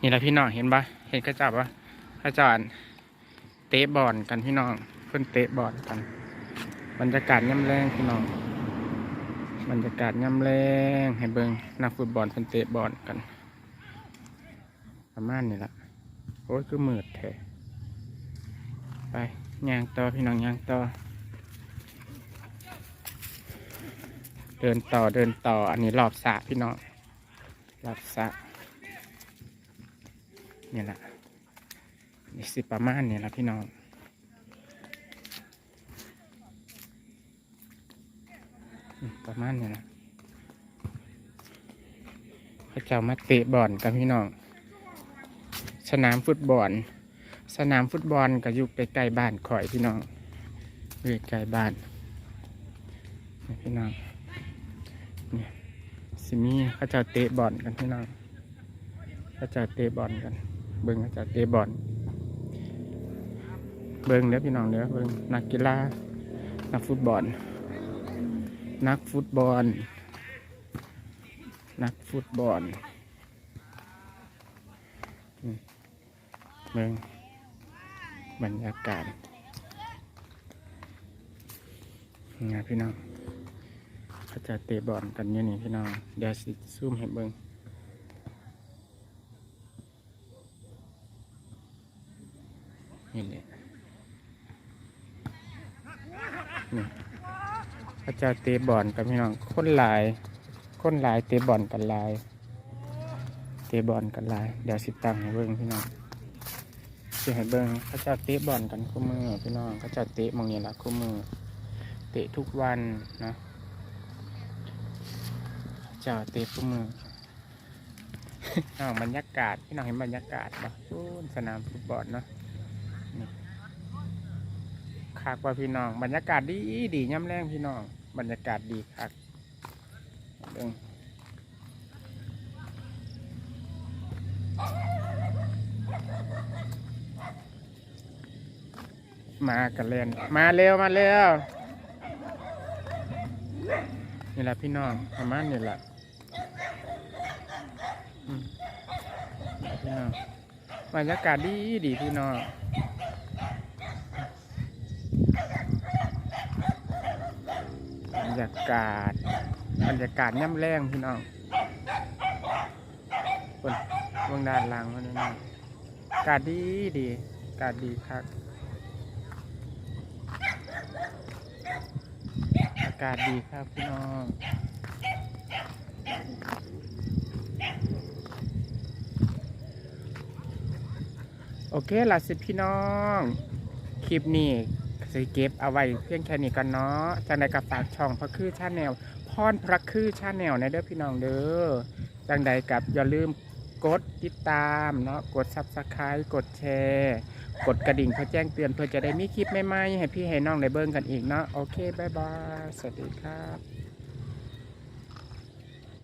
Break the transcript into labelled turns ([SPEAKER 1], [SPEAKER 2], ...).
[SPEAKER 1] นี่แหละพี่น้องเห็นปะเห็นกระจับปะอาจารย์เตะบอลกันพี่น้องเพิ่นเตะบอลกัน บรรยากาศย่ำแรงพี่น้อง บรรยากาศย่ำแรงให้เบิงนักฟุตบอลเพิ่นเตะบอลกัน ประมาณนี้ละโอ้ยคือมืดแท้ไปย่างต่อพี่น้องย่างต่อ เดินต่อเดินต่อ อันนี้รอบสระพี่น้องรอบสระนี่แหละนี่สิประมาณนี่แหละพี่น้องประมาณนี้นะพระเจ้ามาเตะบอลกันพี่น้อง สนามฟุตบอล สนามฟุตบอลก็อยู่ใกล้ๆบ้านข่อยพี่น้องอยู่ใกล้บ้านพี่น้อง นี่สิมีเขาเจ้าเตะบอลกันพี่น้องเขาเจ้าเตะบอลกัน เบิ้งเขาเจ้าเตะบอลเบิ้งเด้อพี่น้องเด้อเบิ้งนักกีฬานักฟุตบอล นักฟุตบอล นักฟุตบอลเมืองบรรยากาศงานพี่น้อง เขาจะเตะบอลกันอยู่นี่พี่น้องเดี๋ยวสิซูมให้เบิ่งนี่แหละนี่พระเจ้าเตะบอลกับพี่น้องคนหลาย คนหลายเตะบอลกันหลาย เตะบอลกันหลายเดี๋ยวสิตังให้เบิ้งพี่น้องสิให้เบิ้งพระเจ้าเตะบอลกันคู่มือพี่น้องพระเจ้าเตะมองนี้ละคู่มือ เตะทุกวันนะ จ้าเตะคู่มืออ้าวบรรยากาศพี่น้องเห็นบรรยากาศปะอู้สนามฟุตบอลเนาะคักว่าพี่น้อง บรรยากาศดีดีย่ำแรงพี่น้อง บรรยากาศดีคักเบิ่งมากันเล่นมาเร็วมาเร็วนี่แหละพี่น้องประมาณนี่แหละ พี่น้องบรรยากาศดีดีพี่น้องบรรยากาศบรรยากาศย่ำแรงพี่น้องคนเบื้องด้านหล่างมันนี่น้องกาศดีดีกาศดีครับอากาศดีครับพี่น้อง โอเคล่ะสิพี่น้อง คลิปนี้สิเก็บเอาไว้เพียงแค่นี้กันเนาะจากใดกับฝากช่องพระคือชาแนลพรพระคือชาแนลในเด้อพี่น้องเด้อจังใดกับอย่าลืมกดติดตามเนาะกดซับสไครต์กดแชร์กดกระดิ่งเพื่อแจ้งเตือนเพื่อจะได้มีคลิปใหม่ๆให้พี่ให้น้องได้เบิ่งกันอีกเนาะโอเคบายบายสวัสดีครับ